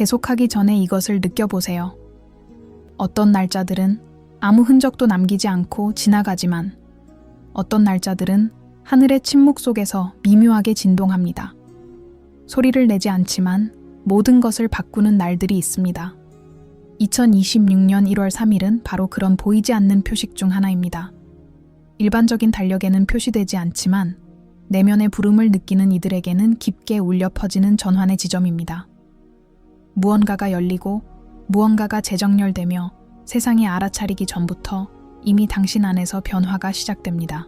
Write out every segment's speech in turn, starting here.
계속하기 전에 이것을 느껴보세요. 어떤 날짜들은 아무 흔적도 남기지 않고 지나가지만 어떤 날짜들은 하늘의 침묵 속에서 미묘하게 진동합니다. 소리를 내지 않지만 모든 것을 바꾸는 날들이 있습니다. 2026년 1월 3일은 바로 그런 보이지 않는 표식 중 하나입니다. 일반적인 달력에는 표시되지 않지만 내면의 부름을 느끼는 이들에게는 깊게 울려 퍼지는 전환의 지점입니다. 무언가가 열리고 무언가가 재정렬되며 세상이 알아차리기 전부터 이미 당신 안에서 변화가 시작됩니다.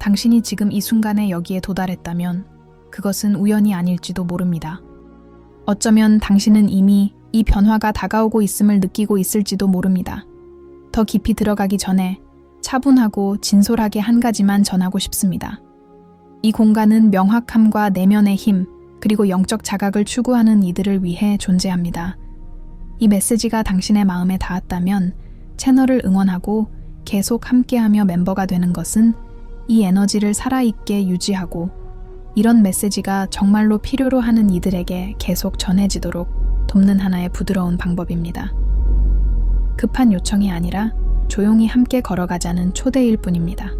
당신이 지금 이 순간에 여기에 도달했다면 그것은 우연이 아닐지도 모릅니다. 어쩌면 당신은 이미 이 변화가 다가오고 있음을 느끼고 있을지도 모릅니다. 더 깊이 들어가기 전에 차분하고 진솔하게 한 가지만 전하고 싶습니다. 이 공간은 명확함과 내면의 힘, 그리고 영적 자각을 추구하는 이들을 위해 존재합니다. 이 메시지가 당신의 마음에 닿았다면 채널을 응원하고 계속 함께하며 멤버가 되는 것은 이 에너지를 살아있게 유지하고 이런 메시지가 정말로 필요로 하는 이들에게 계속 전해지도록 돕는 하나의 부드러운 방법입니다. 급한 요청이 아니라 조용히 함께 걸어가자는 초대일 뿐입니다.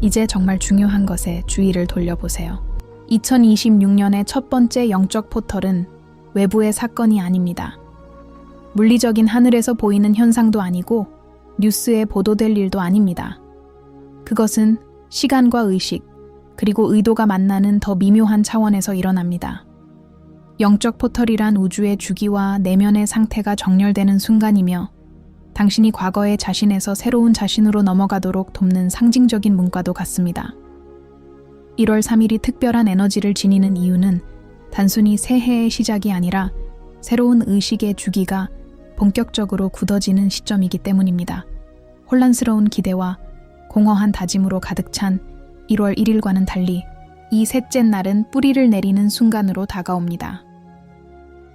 이제 정말 중요한 것에 주의를 돌려보세요. 2026년의 첫 번째 영적 포털은 외부의 사건이 아닙니다. 물리적인 하늘에서 보이는 현상도 아니고 뉴스에 보도될 일도 아닙니다. 그것은 시간과 의식, 그리고 의도가 만나는 더 미묘한 차원에서 일어납니다. 영적 포털이란 우주의 주기와 내면의 상태가 정렬되는 순간이며 당신이 과거의 자신에서 새로운 자신으로 넘어가도록 돕는 상징적인 문과도 같습니다. 1월 3일이 특별한 에너지를 지니는 이유는 단순히 새해의 시작이 아니라 새로운 의식의 주기가 본격적으로 굳어지는 시점이기 때문입니다. 혼란스러운 기대와 공허한 다짐으로 가득 찬 1월 1일과는 달리 이 셋째 날은 뿌리를 내리는 순간으로 다가옵니다.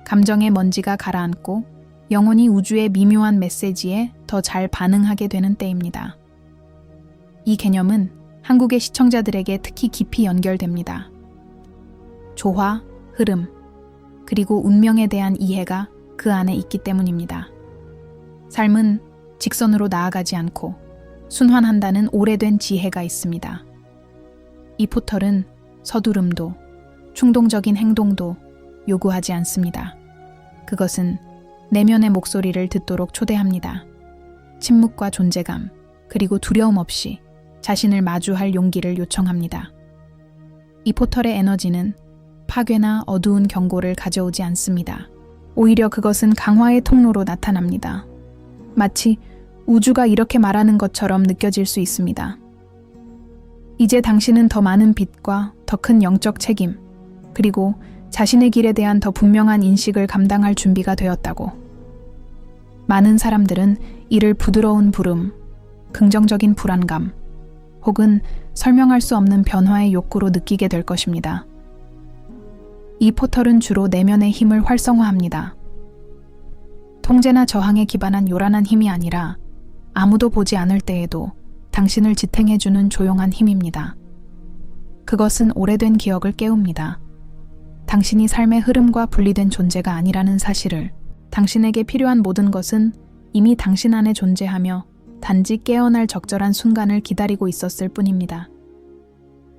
감정의 먼지가 가라앉고 영혼이 우주의 미묘한 메시지에 더 잘 반응하게 되는 때입니다. 이 개념은 한국의 시청자들에게 특히 깊이 연결됩니다. 조화, 흐름, 그리고 운명에 대한 이해가 그 안에 있기 때문입니다. 삶은 직선으로 나아가지 않고 순환한다는 오래된 지혜가 있습니다. 이 포털은 서두름도 충동적인 행동도 요구하지 않습니다. 그것은 내면의 목소리를 듣도록 초대합니다. 침묵과 존재감, 그리고 두려움 없이 자신을 마주할 용기를 요청합니다. 이 포털의 에너지는 파괴나 어두운 경고를 가져오지 않습니다. 오히려 그것은 강화의 통로로 나타납니다. 마치 우주가 이렇게 말하는 것처럼 느껴질 수 있습니다. 이제 당신은 더 많은 빛과 더 큰 영적 책임, 그리고 자신의 길에 대한 더 분명한 인식을 감당할 준비가 되었다고. 많은 사람들은 이를 부드러운 부름, 긍정적인 불안감, 혹은 설명할 수 없는 변화의 욕구로 느끼게 될 것입니다. 이 포털은 주로 내면의 힘을 활성화합니다. 통제나 저항에 기반한 요란한 힘이 아니라 아무도 보지 않을 때에도 당신을 지탱해주는 조용한 힘입니다. 그것은 오래된 기억을 깨웁니다. 당신이 삶의 흐름과 분리된 존재가 아니라는 사실을 당신에게 필요한 모든 것은 이미 당신 안에 존재하며 단지 깨어날 적절한 순간을 기다리고 있었을 뿐입니다.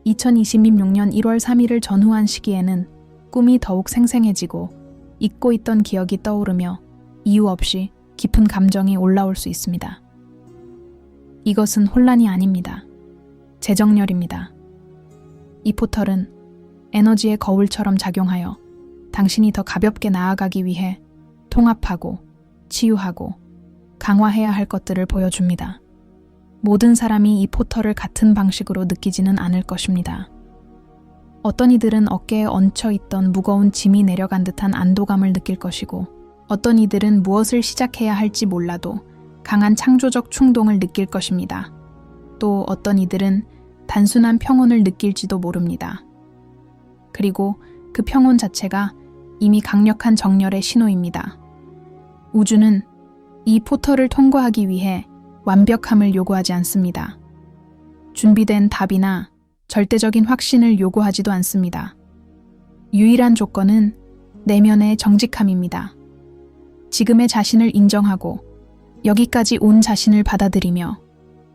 2026년 1월 3일을 전후한 시기에는 꿈이 더욱 생생해지고 잊고 있던 기억이 떠오르며 이유 없이 깊은 감정이 올라올 수 있습니다. 이것은 혼란이 아닙니다. 재정렬입니다. 이 포털은 에너지의 거울처럼 작용하여 당신이 더 가볍게 나아가기 위해 통합하고 치유하고 강화해야 할 것들을 보여줍니다. 모든 사람이 이 포털을 같은 방식으로 느끼지는 않을 것입니다. 어떤 이들은 어깨에 얹혀 있던 무거운 짐이 내려간 듯한 안도감을 느낄 것이고, 어떤 이들은 무엇을 시작해야 할지 몰라도 강한 창조적 충동을 느낄 것입니다. 또 어떤 이들은 단순한 평온을 느낄지도 모릅니다. 그리고 그 평온 자체가 이미 강력한 정열의 신호입니다. 우주는 이 포털을 통과하기 위해 완벽함을 요구하지 않습니다. 준비된 답이나 절대적인 확신을 요구하지도 않습니다. 유일한 조건은 내면의 정직함입니다. 지금의 자신을 인정하고 여기까지 온 자신을 받아들이며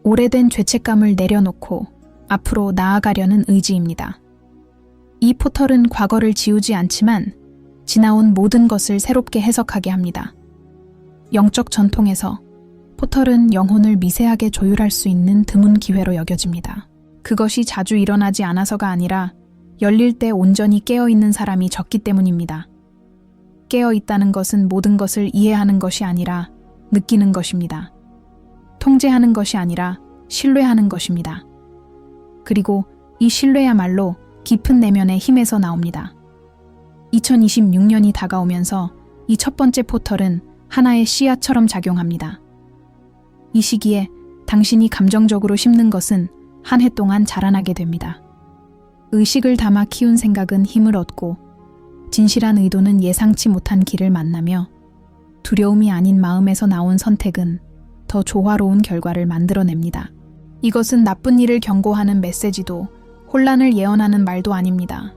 오래된 죄책감을 내려놓고 앞으로 나아가려는 의지입니다. 이 포털은 과거를 지우지 않지만 지나온 모든 것을 새롭게 해석하게 합니다. 영적 전통에서 포털은 영혼을 미세하게 조율할 수 있는 드문 기회로 여겨집니다. 그것이 자주 일어나지 않아서가 아니라 열릴 때 온전히 깨어 있는 사람이 적기 때문입니다. 깨어 있다는 것은 모든 것을 이해하는 것이 아니라 느끼는 것입니다. 통제하는 것이 아니라 신뢰하는 것입니다. 그리고 이 신뢰야말로 깊은 내면의 힘에서 나옵니다. 2026년이 다가오면서 이 첫 번째 포털은 하나의 씨앗처럼 작용합니다. 이 시기에 당신이 감정적으로 심는 것은 한 해 동안 자라나게 됩니다. 의식을 담아 키운 생각은 힘을 얻고 진실한 의도는 예상치 못한 길을 만나며 두려움이 아닌 마음에서 나온 선택은 더 조화로운 결과를 만들어냅니다. 이것은 나쁜 일을 경고하는 메시지도 혼란을 예언하는 말도 아닙니다.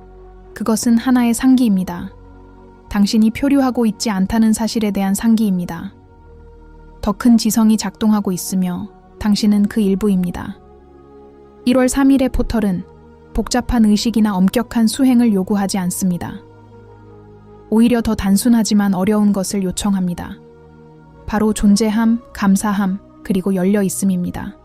그것은 하나의 상기입니다. 당신이 표류하고 있지 않다는 사실에 대한 상기입니다. 더 큰 지성이 작동하고 있으며 당신은 그 일부입니다. 1월 3일의 포털은 복잡한 의식이나 엄격한 수행을 요구하지 않습니다. 오히려 더 단순하지만 어려운 것을 요청합니다. 바로 존재함, 감사함, 그리고 열려 있음입니다.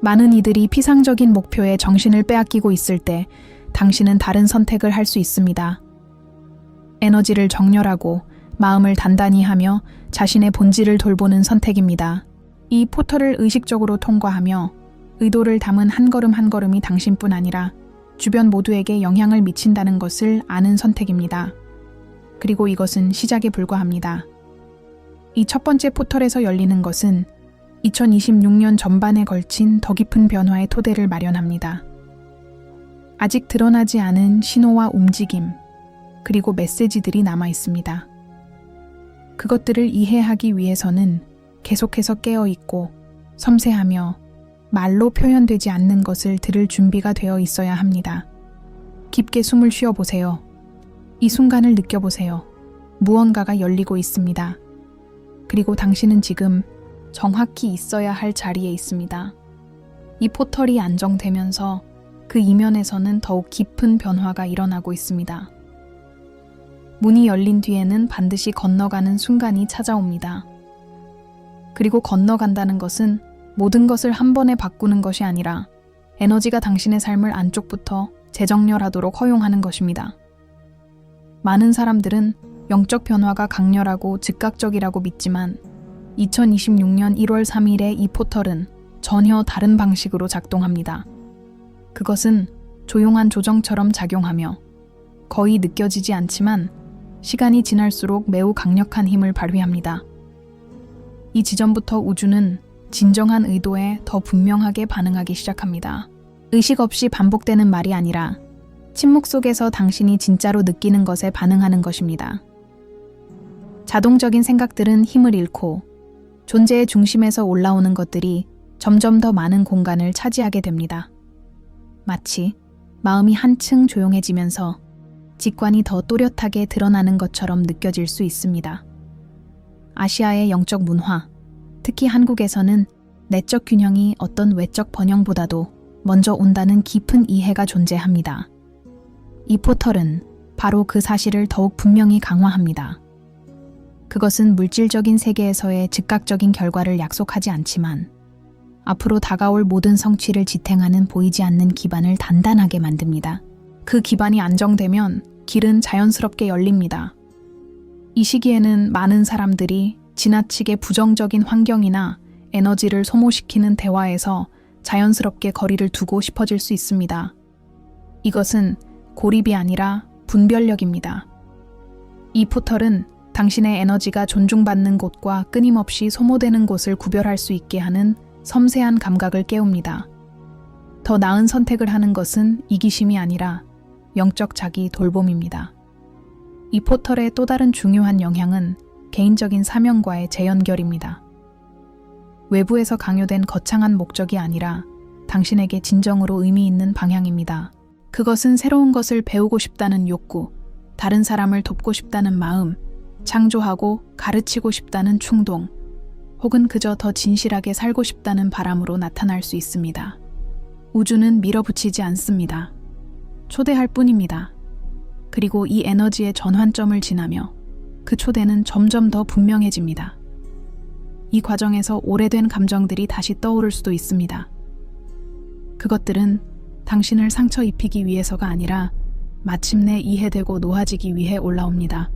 많은 이들이 피상적인 목표에 정신을 빼앗기고 있을 때 당신은 다른 선택을 할 수 있습니다. 에너지를 정렬하고 마음을 단단히 하며 자신의 본질을 돌보는 선택입니다. 이 포털을 의식적으로 통과하며 의도를 담은 한 걸음 한 걸음이 당신뿐 아니라 주변 모두에게 영향을 미친다는 것을 아는 선택입니다. 그리고 이것은 시작에 불과합니다. 이 첫 번째 포털에서 열리는 것은 2026년 전반에 걸친 더 깊은 변화의 토대를 마련합니다. 아직 드러나지 않은 신호와 움직임, 그리고 메시지들이 남아 있습니다. 그것들을 이해하기 위해서는 계속해서 깨어 있고 섬세하며 말로 표현되지 않는 것을 들을 준비가 되어 있어야 합니다. 깊게 숨을 쉬어 보세요. 이 순간을 느껴보세요. 무언가가 열리고 있습니다. 그리고 당신은 지금 정확히 있어야 할 자리에 있습니다. 이 포털이 안정되면서 그 이면에서는 더욱 깊은 변화가 일어나고 있습니다. 문이 열린 뒤에는 반드시 건너가는 순간이 찾아옵니다. 그리고 건너간다는 것은 모든 것을 한 번에 바꾸는 것이 아니라 에너지가 당신의 삶을 안쪽부터 재정렬하도록 허용하는 것입니다. 많은 사람들은 영적 변화가 강렬하고 즉각적이라고 믿지만 2026년 1월 3일의 이 포털은 전혀 다른 방식으로 작동합니다. 그것은 조용한 조정처럼 작용하며 거의 느껴지지 않지만 시간이 지날수록 매우 강력한 힘을 발휘합니다. 이 지점부터 우주는 진정한 의도에 더 분명하게 반응하기 시작합니다. 의식 없이 반복되는 말이 아니라 침묵 속에서 당신이 진짜로 느끼는 것에 반응하는 것입니다. 자동적인 생각들은 힘을 잃고 존재의 중심에서 올라오는 것들이 점점 더 많은 공간을 차지하게 됩니다. 마치 마음이 한층 조용해지면서 직관이 더 또렷하게 드러나는 것처럼 느껴질 수 있습니다. 아시아의 영적 문화, 특히 한국에서는 내적 균형이 어떤 외적 번영보다도 먼저 온다는 깊은 이해가 존재합니다. 이 포털은 바로 그 사실을 더욱 분명히 강화합니다. 그것은 물질적인 세계에서의 즉각적인 결과를 약속하지 않지만 앞으로 다가올 모든 성취를 지탱하는 보이지 않는 기반을 단단하게 만듭니다. 그 기반이 안정되면 길은 자연스럽게 열립니다. 이 시기에는 많은 사람들이 지나치게 부정적인 환경이나 에너지를 소모시키는 대화에서 자연스럽게 거리를 두고 싶어질 수 있습니다. 이것은 고립이 아니라 분별력입니다. 이 포털은 당신의 에너지가 존중받는 곳과 끊임없이 소모되는 곳을 구별할 수 있게 하는 섬세한 감각을 깨웁니다. 더 나은 선택을 하는 것은 이기심이 아니라 영적 자기 돌봄입니다. 이 포털의 또 다른 중요한 영향은 개인적인 사명과의 재연결입니다. 외부에서 강요된 거창한 목적이 아니라 당신에게 진정으로 의미 있는 방향입니다. 그것은 새로운 것을 배우고 싶다는 욕구, 다른 사람을 돕고 싶다는 마음, 창조하고 가르치고 싶다는 충동, 혹은 그저 더 진실하게 살고 싶다는 바람으로 나타날 수 있습니다. 우주는 밀어붙이지 않습니다. 초대할 뿐입니다. 그리고 이 에너지의 전환점을 지나며 그 초대는 점점 더 분명해집니다. 이 과정에서 오래된 감정들이 다시 떠오를 수도 있습니다. 그것들은 당신을 상처 입히기 위해서가 아니라 마침내 이해되고 놓아지기 위해 올라옵니다.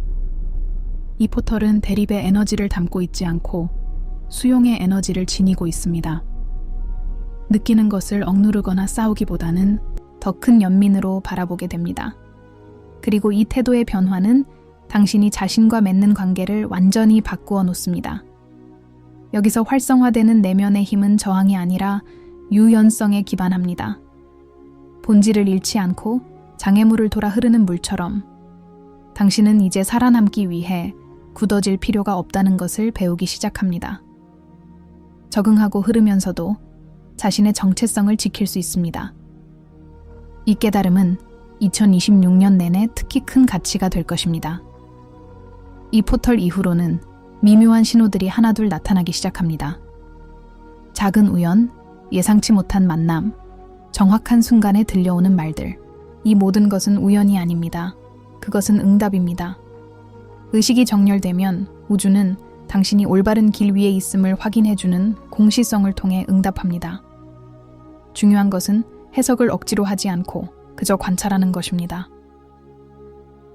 이 포털은 대립의 에너지를 담고 있지 않고 수용의 에너지를 지니고 있습니다. 느끼는 것을 억누르거나 싸우기보다는 더 큰 연민으로 바라보게 됩니다. 그리고 이 태도의 변화는 당신이 자신과 맺는 관계를 완전히 바꾸어 놓습니다. 여기서 활성화되는 내면의 힘은 저항이 아니라 유연성에 기반합니다. 본질을 잃지 않고 장애물을 돌아 흐르는 물처럼 당신은 이제 살아남기 위해 굳어질 필요가 없다는 것을 배우기 시작합니다. 적응하고 흐르면서도 자신의 정체성을 지킬 수 있습니다. 이 깨달음은 2026년 내내 특히 큰 가치가 될 것입니다. 이 포털 이후로는 미묘한 신호들이 하나둘 나타나기 시작합니다. 작은 우연, 예상치 못한 만남, 정확한 순간에 들려오는 말들. 이 모든 것은 우연이 아닙니다. 그것은 응답입니다. 의식이 정렬되면 우주는 당신이 올바른 길 위에 있음을 확인해주는 공시성을 통해 응답합니다. 중요한 것은 해석을 억지로 하지 않고 그저 관찰하는 것입니다.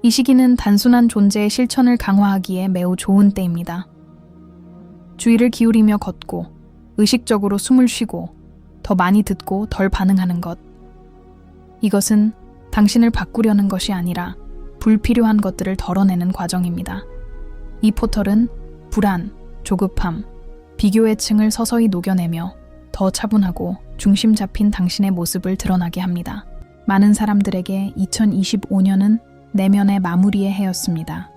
이 시기는 단순한 존재의 실천을 강화하기에 매우 좋은 때입니다. 주의를 기울이며 걷고 의식적으로 숨을 쉬고 더 많이 듣고 덜 반응하는 것. 이것은 당신을 바꾸려는 것이 아니라 불필요한 것들을 덜어내는 과정입니다. 이 포털은 불안, 조급함, 비교의 층을 서서히 녹여내며 더 차분하고 중심 잡힌 당신의 모습을 드러나게 합니다. 많은 사람들에게 2025년은 내면의 마무리의 해였습니다.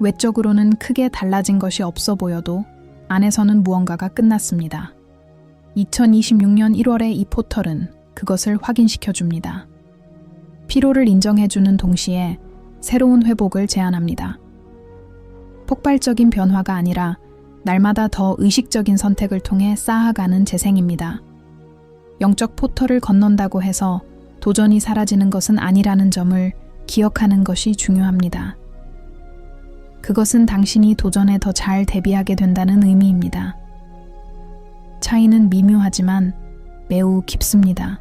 외적으로는 크게 달라진 것이 없어 보여도 안에서는 무언가가 끝났습니다. 2026년 1월의 이 포털은 그것을 확인시켜 줍니다. 피로를 인정해 주는 동시에 새로운 회복을 제안합니다. 폭발적인 변화가 아니라 날마다 더 의식적인 선택을 통해 쌓아가는 재생입니다. 영적 포털을 건넌다고 해서 도전이 사라지는 것은 아니라는 점을 기억하는 것이 중요합니다. 그것은 당신이 도전에 더 잘 대비하게 된다는 의미입니다. 차이는 미묘하지만 매우 깊습니다.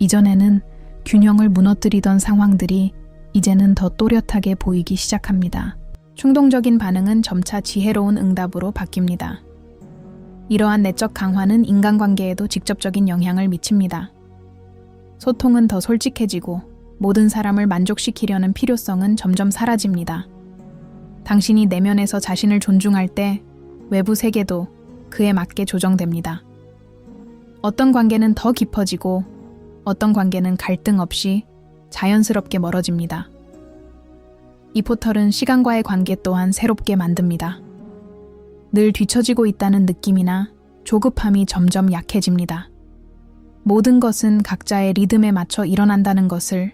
이전에는 균형을 무너뜨리던 상황들이 이제는 더 또렷하게 보이기 시작합니다. 충동적인 반응은 점차 지혜로운 응답으로 바뀝니다. 이러한 내적 강화는 인간관계에도 직접적인 영향을 미칩니다. 소통은 더 솔직해지고 모든 사람을 만족시키려는 필요성은 점점 사라집니다. 당신이 내면에서 자신을 존중할 때 외부 세계도 그에 맞게 조정됩니다. 어떤 관계는 더 깊어지고 어떤 관계는 갈등 없이 자연스럽게 멀어집니다. 이 포털은 시간과의 관계 또한 새롭게 만듭니다. 늘 뒤처지고 있다는 느낌이나 조급함이 점점 약해집니다. 모든 것은 각자의 리듬에 맞춰 일어난다는 것을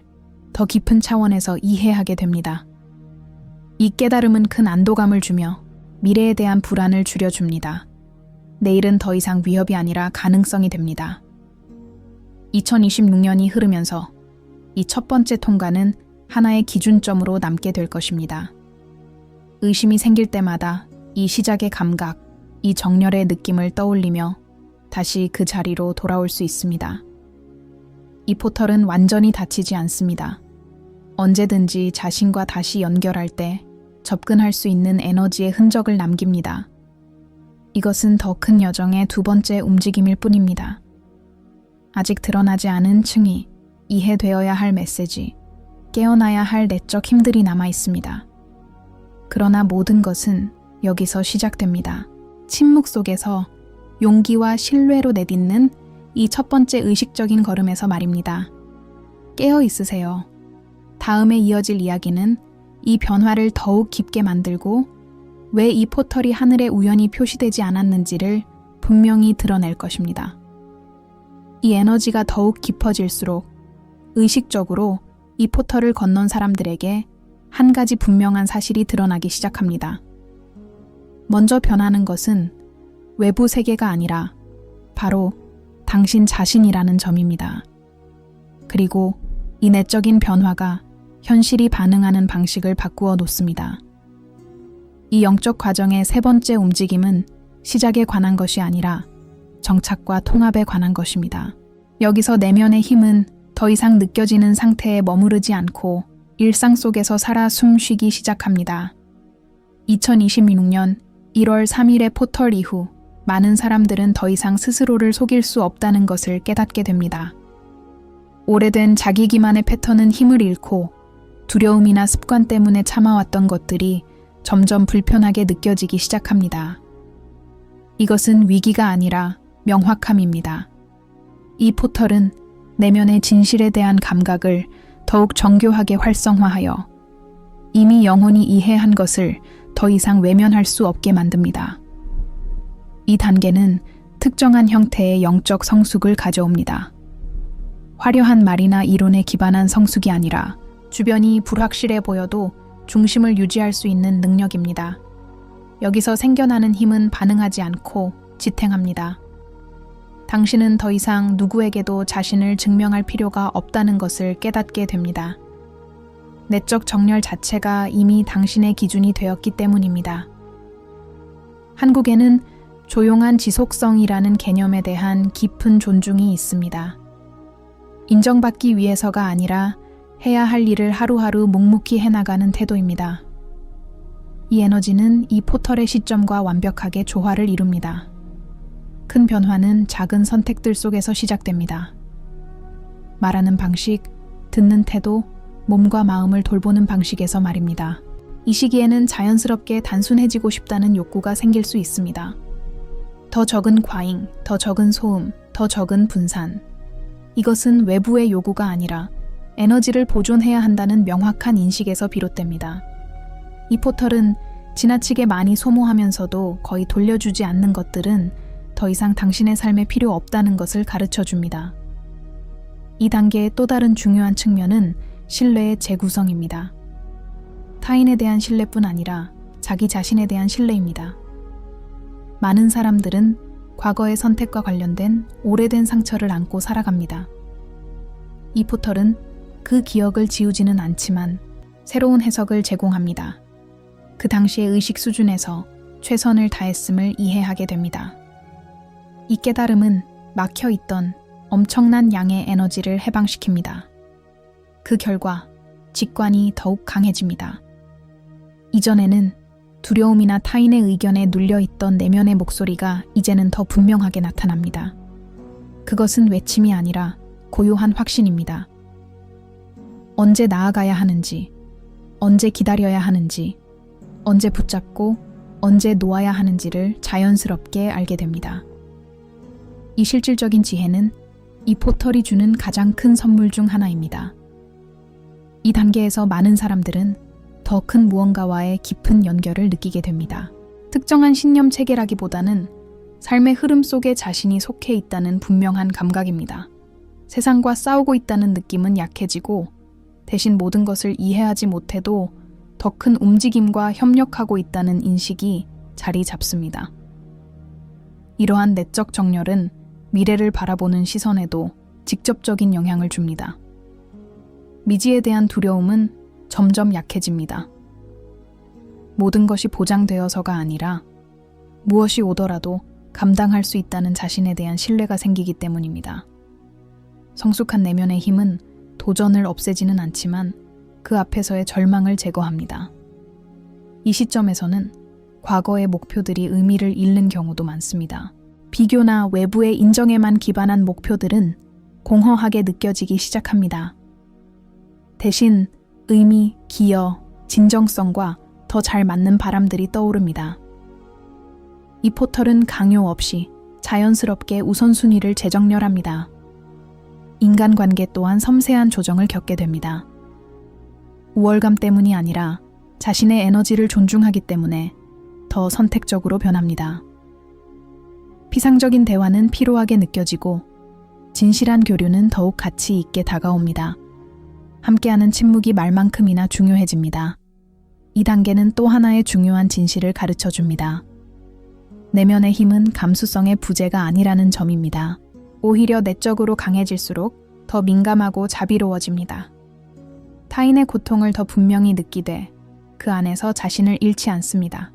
더 깊은 차원에서 이해하게 됩니다. 이 깨달음은 큰 안도감을 주며 미래에 대한 불안을 줄여줍니다. 내일은 더 이상 위협이 아니라 가능성이 됩니다. 2026년이 흐르면서 이 첫 번째 통과는 하나의 기준점으로 남게 될 것입니다. 의심이 생길 때마다 이 시작의 감각, 이 정열의 느낌을 떠올리며 다시 그 자리로 돌아올 수 있습니다. 이 포털은 완전히 닫히지 않습니다. 언제든지 자신과 다시 연결할 때 접근할 수 있는 에너지의 흔적을 남깁니다. 이것은 더 큰 여정의 두 번째 움직임일 뿐입니다. 아직 드러나지 않은 층이 이해되어야 할 메시지, 깨어나야 할 내적 힘들이 남아 있습니다. 그러나 모든 것은 여기서 시작됩니다. 침묵 속에서 용기와 신뢰로 내딛는 이 첫 번째 의식적인 걸음에서 말입니다. 깨어 있으세요. 다음에 이어질 이야기는 이 변화를 더욱 깊게 만들고 왜 이 포털이 하늘에 우연히 표시되지 않았는지를 분명히 드러낼 것입니다. 이 에너지가 더욱 깊어질수록 의식적으로 이 포털을 건넌 사람들에게 한 가지 분명한 사실이 드러나기 시작합니다. 먼저 변하는 것은 외부 세계가 아니라 바로 당신 자신이라는 점입니다. 그리고 이 내적인 변화가 현실이 반응하는 방식을 바꾸어 놓습니다. 이 영적 과정의 세 번째 움직임은 시작에 관한 것이 아니라 정착과 통합에 관한 것입니다. 여기서 내면의 힘은 더 이상 느껴지는 상태에 머무르지 않고 일상 속에서 살아 숨쉬기 시작합니다. 2026년 1월 3일의 포털 이후 많은 사람들은 더 이상 스스로를 속일 수 없다는 것을 깨닫게 됩니다. 오래된 자기 기만의 패턴은 힘을 잃고 두려움이나 습관 때문에 참아왔던 것들이 점점 불편하게 느껴지기 시작합니다. 이것은 위기가 아니라 명확함입니다. 이 포털은 내면의 진실에 대한 감각을 더욱 정교하게 활성화하여 이미 영혼이 이해한 것을 더 이상 외면할 수 없게 만듭니다. 이 단계는 특정한 형태의 영적 성숙을 가져옵니다. 화려한 말이나 이론에 기반한 성숙이 아니라 주변이 불확실해 보여도 중심을 유지할 수 있는 능력입니다. 여기서 생겨나는 힘은 반응하지 않고 지탱합니다. 당신은 더 이상 누구에게도 자신을 증명할 필요가 없다는 것을 깨닫게 됩니다. 내적 정렬 자체가 이미 당신의 기준이 되었기 때문입니다. 한국에는 조용한 지속성이라는 개념에 대한 깊은 존중이 있습니다. 인정받기 위해서가 아니라 해야 할 일을 하루하루 묵묵히 해나가는 태도입니다. 이 에너지는 이 포털의 시점과 완벽하게 조화를 이룹니다. 큰 변화는 작은 선택들 속에서 시작됩니다. 말하는 방식, 듣는 태도, 몸과 마음을 돌보는 방식에서 말입니다. 이 시기에는 자연스럽게 단순해지고 싶다는 욕구가 생길 수 있습니다. 더 적은 과잉, 더 적은 소음, 더 적은 분산. 이것은 외부의 요구가 아니라 에너지를 보존해야 한다는 명확한 인식에서 비롯됩니다. 이 포털은 지나치게 많이 소모하면서도 거의 돌려주지 않는 것들은 더 이상 당신의 삶에 필요 없다는 것을 가르쳐 줍니다. 이 단계의 또 다른 중요한 측면은 신뢰의 재구성입니다. 타인에 대한 신뢰뿐 아니라 자기 자신에 대한 신뢰입니다. 많은 사람들은 과거의 선택과 관련된 오래된 상처를 안고 살아갑니다. 이 포털은 그 기억을 지우지는 않지만 새로운 해석을 제공합니다. 그 당시의 의식 수준에서 최선을 다했음을 이해하게 됩니다. 이 깨달음은 막혀 있던 엄청난 양의 에너지를 해방시킵니다. 그 결과 직관이 더욱 강해집니다. 이전에는 두려움이나 타인의 의견에 눌려 있던 내면의 목소리가 이제는 더 분명하게 나타납니다. 그것은 외침이 아니라 고요한 확신입니다. 언제 나아가야 하는지, 언제 기다려야 하는지, 언제 붙잡고 언제 놓아야 하는지를 자연스럽게 알게 됩니다. 이 실질적인 지혜는 이 포털이 주는 가장 큰 선물 중 하나입니다. 이 단계에서 많은 사람들은 더 큰 무언가와의 깊은 연결을 느끼게 됩니다. 특정한 신념 체계라기보다는 삶의 흐름 속에 자신이 속해 있다는 분명한 감각입니다. 세상과 싸우고 있다는 느낌은 약해지고 대신 모든 것을 이해하지 못해도 더 큰 움직임과 협력하고 있다는 인식이 자리 잡습니다. 이러한 내적 정렬은 미래를 바라보는 시선에도 직접적인 영향을 줍니다. 미지에 대한 두려움은 점점 약해집니다. 모든 것이 보장되어서가 아니라 무엇이 오더라도 감당할 수 있다는 자신에 대한 신뢰가 생기기 때문입니다. 성숙한 내면의 힘은 도전을 없애지는 않지만 그 앞에서의 절망을 제거합니다. 이 시점에서는 과거의 목표들이 의미를 잃는 경우도 많습니다. 비교나 외부의 인정에만 기반한 목표들은 공허하게 느껴지기 시작합니다. 대신 의미, 기여, 진정성과 더 잘 맞는 바람들이 떠오릅니다. 이 포털은 강요 없이 자연스럽게 우선순위를 재정렬합니다. 인간관계 또한 섬세한 조정을 겪게 됩니다. 우월감 때문이 아니라 자신의 에너지를 존중하기 때문에 더 선택적으로 변합니다. 피상적인 대화는 피로하게 느껴지고 진실한 교류는 더욱 가치 있게 다가옵니다. 함께하는 침묵이 말만큼이나 중요해집니다. 이 단계는 또 하나의 중요한 진실을 가르쳐 줍니다. 내면의 힘은 감수성의 부재가 아니라는 점입니다. 오히려 내적으로 강해질수록 더 민감하고 자비로워집니다. 타인의 고통을 더 분명히 느끼되 그 안에서 자신을 잃지 않습니다.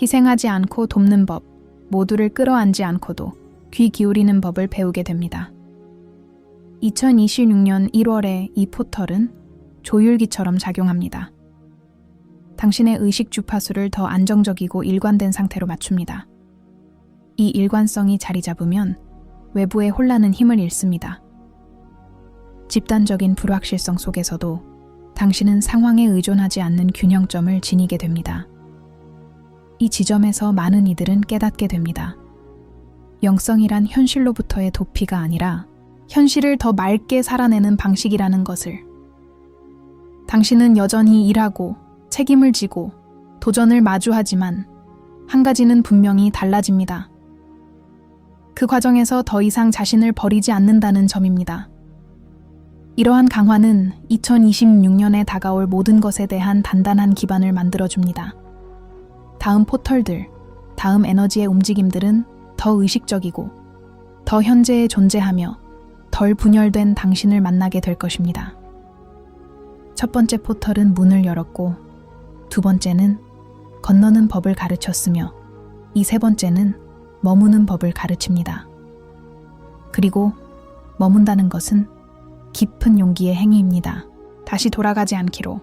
희생하지 않고 돕는 법, 모두를 끌어안지 않고도 귀 기울이는 법을 배우게 됩니다. 2026년 1월에 이 포털은 조율기처럼 작용합니다. 당신의 의식 주파수를 더 안정적이고 일관된 상태로 맞춥니다. 이 일관성이 자리 잡으면 외부의 혼란은 힘을 잃습니다. 집단적인 불확실성 속에서도 당신은 상황에 의존하지 않는 균형점을 지니게 됩니다. 이 지점에서 많은 이들은 깨닫게 됩니다. 영성이란 현실로부터의 도피가 아니라 현실을 더 맑게 살아내는 방식이라는 것을. 당신은 여전히 일하고 책임을 지고 도전을 마주하지만 한 가지는 분명히 달라집니다. 그 과정에서 더 이상 자신을 버리지 않는다는 점입니다. 이러한 강화는 2026년에 다가올 모든 것에 대한 단단한 기반을 만들어줍니다. 다음 포털들, 다음 에너지의 움직임들은 더 의식적이고 더 현재에 존재하며 덜 분열된 당신을 만나게 될 것입니다. 첫 번째 포털은 문을 열었고 두 번째는 건너는 법을 가르쳤으며 이 세 번째는 머무는 법을 가르칩니다. 그리고 머문다는 것은 깊은 용기의 행위입니다. 다시 돌아가지 않기로,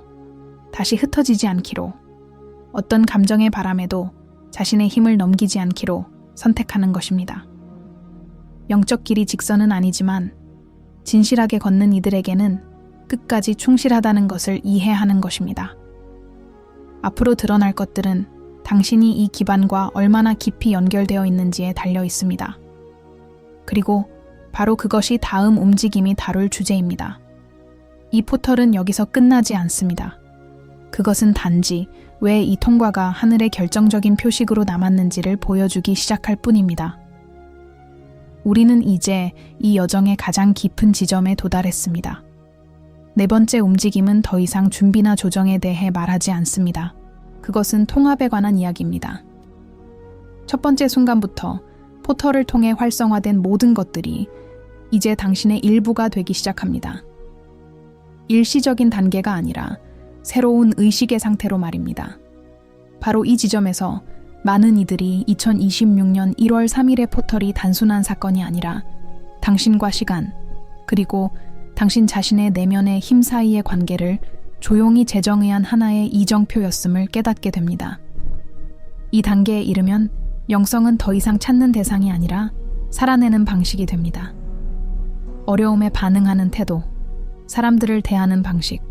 다시 흩어지지 않기로, 어떤 감정의 바람에도 자신의 힘을 넘기지 않기로 선택하는 것입니다. 영적 길이 직선은 아니지만 진실하게 걷는 이들에게는 끝까지 충실하다는 것을 이해하는 것입니다. 앞으로 드러날 것들은 당신이 이 기반과 얼마나 깊이 연결되어 있는지에 달려 있습니다. 그리고 바로 그것이 다음 움직임이 다룰 주제입니다. 이 포털은 여기서 끝나지 않습니다. 그것은 단지 왜 이 통과가 하늘의 결정적인 표식으로 남았는지를 보여주기 시작할 뿐입니다. 우리는 이제 이 여정의 가장 깊은 지점에 도달했습니다. 네 번째 움직임은 더 이상 준비나 조정에 대해 말하지 않습니다. 그것은 통합에 관한 이야기입니다. 첫 번째 순간부터 포털을 통해 활성화된 모든 것들이 이제 당신의 일부가 되기 시작합니다. 일시적인 단계가 아니라 새로운 의식의 상태로 말입니다. 바로 이 지점에서 많은 이들이 2026년 1월 3일의 포털이 단순한 사건이 아니라 당신과 시간, 그리고 당신 자신의 내면의 힘 사이의 관계를 조용히 재정의한 하나의 이정표였음을 깨닫게 됩니다. 이 단계에 이르면 영성은 더 이상 찾는 대상이 아니라 살아내는 방식이 됩니다. 어려움에 반응하는 태도, 사람들을 대하는 방식,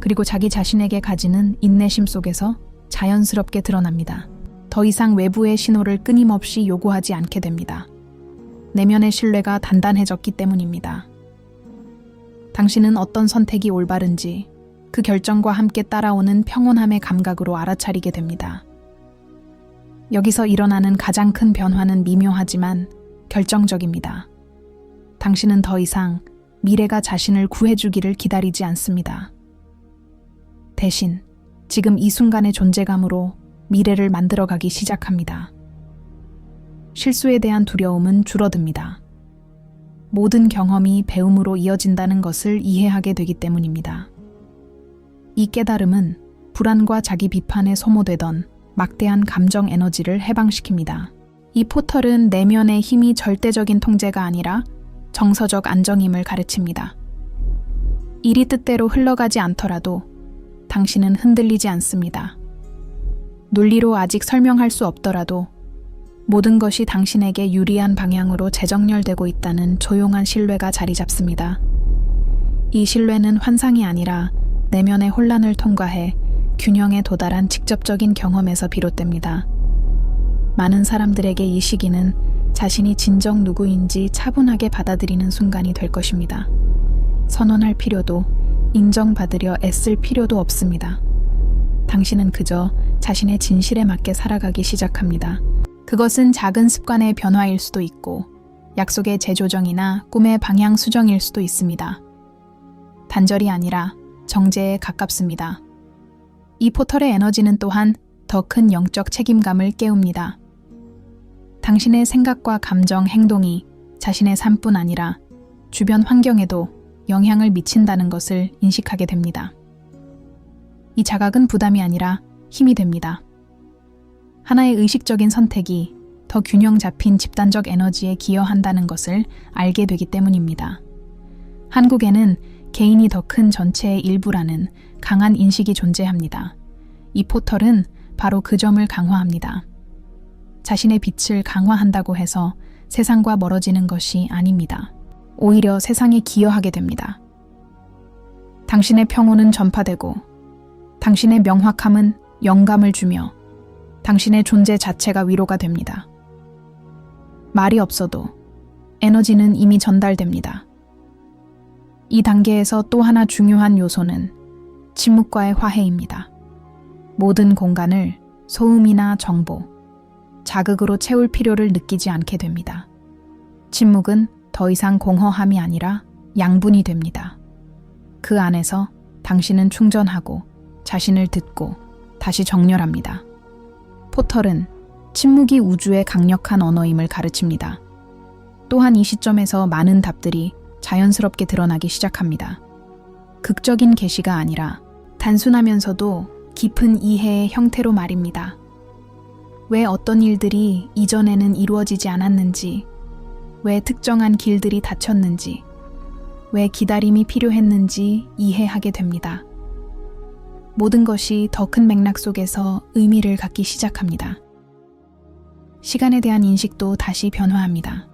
그리고 자기 자신에게 가지는 인내심 속에서 자연스럽게 드러납니다. 더 이상 외부의 신호를 끊임없이 요구하지 않게 됩니다. 내면의 신뢰가 단단해졌기 때문입니다. 당신은 어떤 선택이 올바른지 그 결정과 함께 따라오는 평온함의 감각으로 알아차리게 됩니다. 여기서 일어나는 가장 큰 변화는 미묘하지만 결정적입니다. 당신은 더 이상 미래가 자신을 구해주기를 기다리지 않습니다. 대신 지금 이 순간의 존재감으로 미래를 만들어가기 시작합니다. 실수에 대한 두려움은 줄어듭니다. 모든 경험이 배움으로 이어진다는 것을 이해하게 되기 때문입니다. 이 깨달음은 불안과 자기 비판에 소모되던 막대한 감정 에너지를 해방시킵니다. 이 포털은 내면의 힘이 절대적인 통제가 아니라 정서적 안정임을 가르칩니다. 일이 뜻대로 흘러가지 않더라도 당신은 흔들리지 않습니다. 논리로 아직 설명할 수 없더라도 모든 것이 당신에게 유리한 방향으로 재정렬되고 있다는 조용한 신뢰가 자리 잡습니다. 이 신뢰는 환상이 아니라 내면의 혼란을 통과해 균형에 도달한 직접적인 경험에서 비롯됩니다. 많은 사람들에게 이 시기는 자신이 진정 누구인지 차분하게 받아들이는 순간이 될 것입니다. 선언할 필요도 인정받으려 애쓸 필요도 없습니다. 당신은 그저 자신의 진실에 맞게 살아가기 시작합니다. 그것은 작은 습관의 변화일 수도 있고 약속의 재조정이나 꿈의 방향 수정일 수도 있습니다. 단절이 아니라 정제에 가깝습니다. 이 포털의 에너지는 또한 더 큰 영적 책임감을 깨웁니다. 당신의 생각과 감정, 행동이 자신의 삶뿐 아니라 주변 환경에도 영향을 미친다는 것을 인식하게 됩니다. 이 자각은 부담이 아니라 힘이 됩니다. 하나의 의식적인 선택이 더 균형 잡힌 집단적 에너지에 기여한다는 것을 알게 되기 때문입니다. 한국에는 개인이 더 큰 전체의 일부라는 강한 인식이 존재합니다. 이 포털은 바로 그 점을 강화합니다. 자신의 빛을 강화한다고 해서 세상과 멀어지는 것이 아닙니다. 오히려 세상에 기여하게 됩니다. 당신의 평온은 전파되고, 당신의 명확함은 영감을 주며, 당신의 존재 자체가 위로가 됩니다. 말이 없어도 에너지는 이미 전달됩니다. 이 단계에서 또 하나 중요한 요소는 침묵과의 화해입니다. 모든 공간을 소음이나 정보, 자극으로 채울 필요를 느끼지 않게 됩니다. 침묵은 더 이상 공허함이 아니라 양분이 됩니다. 그 안에서 당신은 충전하고 자신을 듣고 다시 정렬합니다. 포털은 침묵이 우주의 강력한 언어임을 가르칩니다. 또한 이 시점에서 많은 답들이 자연스럽게 드러나기 시작합니다. 극적인 계시가 아니라 단순하면서도 깊은 이해의 형태로 말입니다. 왜 어떤 일들이 이전에는 이루어지지 않았는지, 왜 특정한 길들이 닫혔는지, 왜 기다림이 필요했는지 이해하게 됩니다. 모든 것이 더 큰 맥락 속에서 의미를 갖기 시작합니다. 시간에 대한 인식도 다시 변화합니다.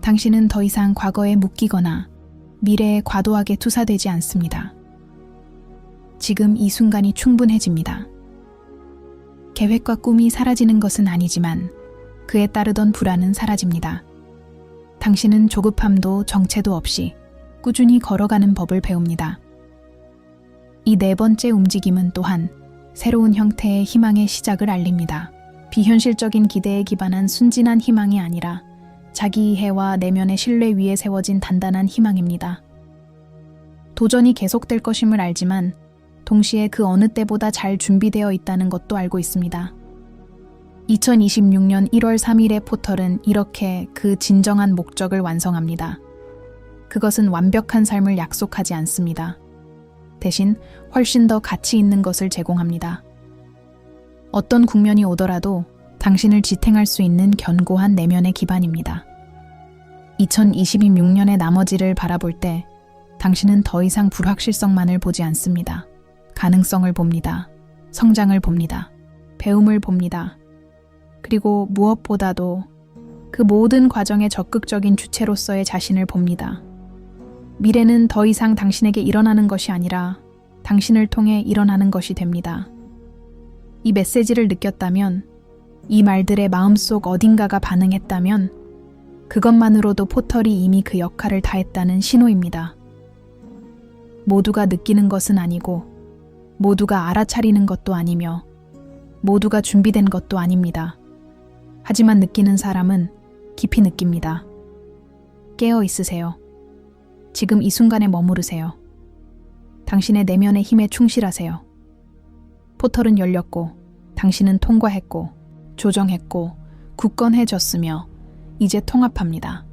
당신은 더 이상 과거에 묶이거나 미래에 과도하게 투사되지 않습니다. 지금 이 순간이 충분해집니다. 계획과 꿈이 사라지는 것은 아니지만 그에 따르던 불안은 사라집니다. 당신은 조급함도 정체도 없이 꾸준히 걸어가는 법을 배웁니다. 이 네 번째 움직임은 또한 새로운 형태의 희망의 시작을 알립니다. 비현실적인 기대에 기반한 순진한 희망이 아니라 자기 이해와 내면의 신뢰 위에 세워진 단단한 희망입니다. 도전이 계속될 것임을 알지만 동시에 그 어느 때보다 잘 준비되어 있다는 것도 알고 있습니다. 2026년 1월 3일의 포털은 이렇게 그 진정한 목적을 완성합니다. 그것은 완벽한 삶을 약속하지 않습니다. 대신 훨씬 더 가치 있는 것을 제공합니다. 어떤 국면이 오더라도 당신을 지탱할 수 있는 견고한 내면의 기반입니다. 2026년의 나머지를 바라볼 때 당신은 더 이상 불확실성만을 보지 않습니다. 가능성을 봅니다. 성장을 봅니다. 배움을 봅니다. 그리고 무엇보다도 그 모든 과정의 적극적인 주체로서의 자신을 봅니다. 미래는 더 이상 당신에게 일어나는 것이 아니라 당신을 통해 일어나는 것이 됩니다. 이 메시지를 느꼈다면, 이 말들의 마음속 어딘가가 반응했다면, 그것만으로도 포털이 이미 그 역할을 다했다는 신호입니다. 모두가 느끼는 것은 아니고, 모두가 알아차리는 것도 아니며, 모두가 준비된 것도 아닙니다. 하지만 느끼는 사람은 깊이 느낍니다. 깨어 있으세요. 지금 이 순간에 머무르세요. 당신의 내면의 힘에 충실하세요. 포털은 열렸고, 당신은 통과했고, 조정했고, 굳건해졌으며, 이제 통합합니다.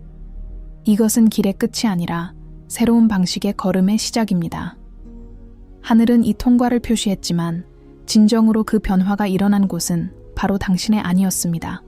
이것은 길의 끝이 아니라 새로운 방식의 걸음의 시작입니다. 하늘은 이 통과를 표시했지만, 진정으로 그 변화가 일어난 곳은 바로 당신의 아니었습니다.